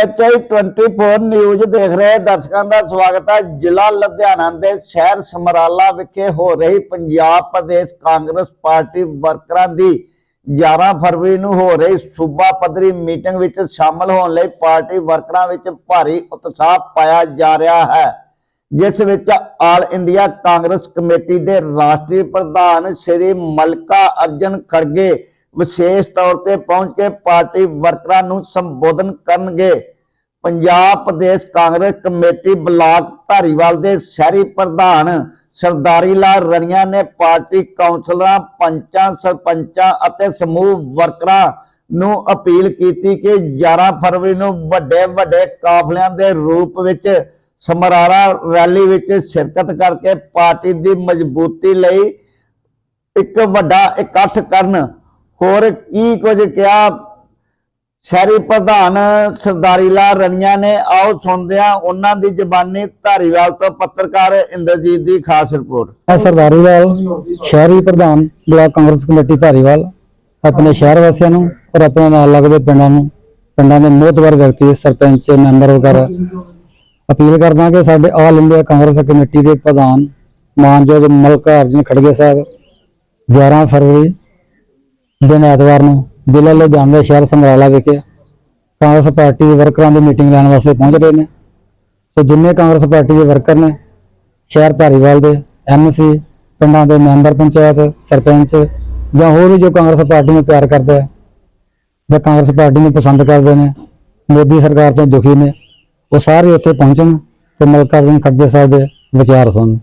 ਐਚਆਈ 24 news ਦੇਖ ਰਹੇ ਦਰਸ਼ਕਾਂ ਦਾ ਸਵਾਗਤ ਹੈ। ਜ਼ਿਲ੍ਹਾ ਲੁਧਿਆਣਾ ਦੇ ਸ਼ਹਿਰ ਸਮਰਾਲਾ ਵਿਖੇ ਹੋ ਰਹੀ ਪੰਜਾਬ ਪ੍ਰਦੇਸ਼ ਕਾਂਗਰਸ ਪਾਰਟੀ ਵਰਕਰਾਂ ਦੀ 11 ਫਰਵਰੀ ਨੂੰ ਹੋ ਰਹੀ ਸੂਬਾ ਪੱਧਰੀ ਮੀਟਿੰਗ ਵਿੱਚ ਸ਼ਾਮਲ ਹੋਣ ਲਈ ਪਾਰਟੀ ਵਰਕਰਾਂ ਵਿੱਚ ਭਾਰੀ ਉਤਸ਼ਾਹ ਪਾਇਆ ਜਾ ਰਿਹਾ ਹੈ। ਜਿਸ ਵਿੱਚ ਆਲ ਇੰਡੀਆ ਕਾਂਗਰਸ ਕਮੇਟੀ ਦੇ ਰਾਸ਼ਟਰੀ ਪ੍ਰਧਾਨ ਸ਼੍ਰੀ ਮਲਕਾ ਅਰਜਨ ਖੜਗੇ ਵਿਸ਼ੇਸ਼ ਤੌਰ ਤੇ ਪਹੁੰਚ ਕੇ ਪਾਰਟੀ ਵਰਕਰਾਂ ਨੂੰ ਸੰਬੋਧਨ ਕਰਨਗੇ। ਪੰਜਾਬ ਪ੍ਰਦੇਸ਼ ਕਾਂਗਰਸ ਕਮੇਟੀ ਬਲਾਕ ਧਾਰੀਵਾਲ ਦੇ ਸ਼ਹਿਰੀ ਪ੍ਰਧਾਨ ਸਰਦਾਰੀ ਲਾਲ ਰਣੀਆ ਨੇ ਪਾਰਟੀ ਕਾਉਂਸਲਰਾਂ ਪੰਚਾਂ, ਸਰਪੰਚਾਂ ਅਤੇ ਸਮੂਹ ਵਰਕਰਾਂ ਨੂੰ ਅਪੀਲ ਕੀਤੀ ਕਿ 11 ਫਰਵਰੀ ਨੂੰ ਵੱਡੇ ਵੱਡੇ ਕਾਫਲਿਆਂ ਦੇ ਰੂਪ ਵਿੱਚ ਸਮਰਾਰਾ ਰੈਲੀ ਵਿੱਚ ਸ਼ਿਰਕਤ ਕਰਕੇ ਪਾਰਟੀ ਦੀ ਮਜ਼ਬੂਤੀ ਲਈ ਇੱਕ ਵੱਡਾ ਇਕੱਠ ਕਰਨ ਹੋਰ ਕੀ ਕੁਝ ਕਿਹਾ? ਸ਼ਹਿਰੀ ਪ੍ਰਧਾਨ ਸਰਦਾਰੀ ਲਾਲ ਰਣੀਆਂ ਨੇ, ਆਓ ਸੁਣਦਿਆਂ ਉਹਨਾਂ ਦੀ ਜ਼ਬਾਨੀ ਧਾਰੀਵਾਲ ਤੋਂ ਪੱਤਰਕਾਰ ਇੰਦਰਜੀਤ ਦੀ ਖਾਸ ਰਿਪੋਰਟ। ਸਰਦਾਰੀ ਲਾਲ, ਸ਼ਹਿਰੀ ਪ੍ਰਧਾਨ, ਬਲਾਕ ਕਾਂਗਰਸ ਕਮੇਟੀ ਧਾਰੀਵਾਲ, ਆਪਣੇ ਸ਼ਹਿਰ ਵਾਸੀਆਂ ਨੂੰ ਔਰ ਆਪਣੇ ਨਾਲ ਲੱਗਦੇ ਪਿੰਡਾਂ ਨੂੰ, ਪਿੰਡਾਂ ਦੇ ਮੋਹਤਵਰ ਵਿਅਕਤੀ, ਸਰਪੰਚ, ਮੈਂਬਰ ਵਗੈਰਾ ਅਪੀਲ ਕਰਦਾ ਕਿ ਸਾਡੇ ਆਲ ਇੰਡੀਆ ਕਾਂਗਰਸ ਕਮੇਟੀ ਦੇ ਪ੍ਰਧਾਨ ਮਾਨਯੋਗ ਮਲਕਾ ਅਰਜਨ ਖੜਗੇ ਸਾਹਿਬ 11 ਫਰਵਰੀ ਦਿਨ ਐਤਵਾਰ ਨੂੰ ਜ਼ਿਲ੍ਹਾ ਲੁਧਿਆਣਾ ਦੇ ਸ਼ਹਿਰ ਸਮਰਾਲਾ ਵਿਖੇ ਕਾਂਗਰਸ ਪਾਰਟੀ ਦੇ ਵਰਕਰਾਂ ਦੀ ਮੀਟਿੰਗ ਲੈਣ ਵਾਸਤੇ ਪਹੁੰਚ ਰਹੇ ਨੇ। ਸੋ ਜਿੰਨੇ ਕਾਂਗਰਸ ਪਾਰਟੀ ਦੇ ਵਰਕਰ ਨੇ, ਸ਼ਹਿਰ ਧਾਰੀਵਾਲ ਦੇ ਐਮਸੀ ਪਿੰਡਾਂ ਦੇ ਮੈਂਬਰ ਪੰਚਾਇਤ, ਸਰਪੰਚ ਜਾਂ ਹੋਰ ਵੀ ਜੋ ਕਾਂਗਰਸ ਪਾਰਟੀ ਨੂੰ ਪਿਆਰ ਕਰਦਾ ਹੈ ਜਾਂ ਕਾਂਗਰਸ ਪਾਰਟੀ ਨੂੰ ਪਸੰਦ ਕਰਦੇ ਨੇ, ਮੋਦੀ ਸਰਕਾਰ ਤੋਂ ਦੁਖੀ ਨੇ, ਉਹ ਸਾਰੇ ਉੱਥੇ ਪਹੁੰਚਣ ਤੇ ਮਲਕਾ ਸਿੰਘ ਖੱਜੇ ਸਾਹਿਬ ਦੇ ਵਿਚਾਰ ਸੁਣਨ।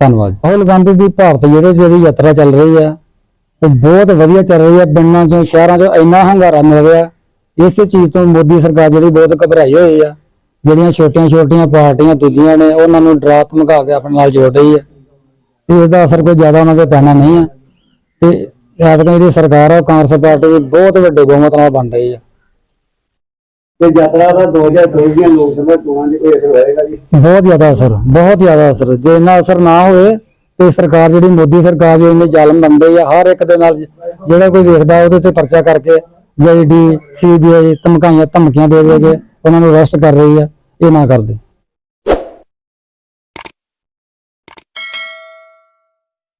ਧੰਨਵਾਦ। ਰਾਹੁਲ ਗਾਂਧੀ ਦੀ ਭਾਰਤ ਜਿਹੜੇ ਜਿਹੜੀ ਯਾਤਰਾ ਚੱਲ ਰਹੀ ਹੈ ਉਹ ਬਹੁਤ ਵਧੀਆ ਚੱਲ ਰਹੀ ਹੈ ਪਿੰਡਾਂ ਚੋਂ ਸ਼ਹਿਰਾਂ ਚੋਂ ਇੰਨਾ ਹੰਗਾਰਾ ਮਿਲ ਰਿਹਾ। ਇਸੇ ਚੀਜ਼ ਤੋਂ ਮੋਦੀ ਸਰਕਾਰ ਜਿਹੜੀ ਬਹੁਤ ਘਬਰਾਈ ਹੋਈ ਆ। ਜਿਹੜੀਆਂ ਛੋਟੀਆਂ ਛੋਟੀਆਂ ਪਾਰਟੀਆਂ ਦੂਜੀਆਂ ਨੇ ਉਹਨਾਂ ਨੂੰ ਡਰਾ ਧਮਕਾ ਕੇ ਆਪਣੇ ਨਾਲ ਜੋੜ ਰਹੀ ਹੈ। ਤੇ ਇਹਦਾ ਅਸਰ ਕੋਈ ਜ਼ਿਆਦਾ ਉਹਨਾਂ ਤੇ ਪੈਣਾ ਨਹੀਂ ਹੈ। ਤੇ ਐਤਕਾਂ ਜਿਹੜੀ ਸਰਕਾਰ ਆ ਕਾਂਗਰਸ ਪਾਰਟੀ ਦੀ ਬਹੁਤ ਵੱਡੇ ਬਹੁਮਤ ਨਾਲ ਬਣ ਰਹੀ ਹੈ ਤੇ ਯਾਤਰਾ ਦਾ 2024 ਦੀਆਂ ਲੋਕ ਸਭਾ ਚੋਣਾਂ ਦੇ ਕੋਈ ਅਸਰ ਹੋਏਗਾ ਜੀ। ਬਹੁਤ ਜ਼ਿਆਦਾ ਅਸਰ ਬਹੁਤ ਜ਼ਿਆਦਾ ਅਸਰ। ਜੇ ਇੰਨਾ ਅਸਰ ਨਾ ਹੋਵੇ ਤੇ ਸਰਕਾਰ ਜਿਹੜੀ ਮੋਦੀ ਸਰਕਾਰ ਜੀ ਇੰਨੇ ਜ਼ਾਲਮ ਬੰਦੇ ਆ, ਹਰ ਇੱਕ ਦੇ ਨਾਲ ਜਿਹੜਾ ਕੋਈ ਵੇਖਦਾ ਉਹਦੇ ਤੇ ਪਰਚਾ ਕਰਕੇ ਜਿਹੜੀ ਸੀਬੀਆਈ ਧਮਕਾਈਆਂ ਧਮਕੀਆਂ ਦੇ ਦੇ ਕੇ ਉਹਨਾਂ ਨੂੰ ਅਰੈਸਟ ਕਰ ਰਹੀ ਆ, ਇਹ ਨਾ ਕਰਦੇ।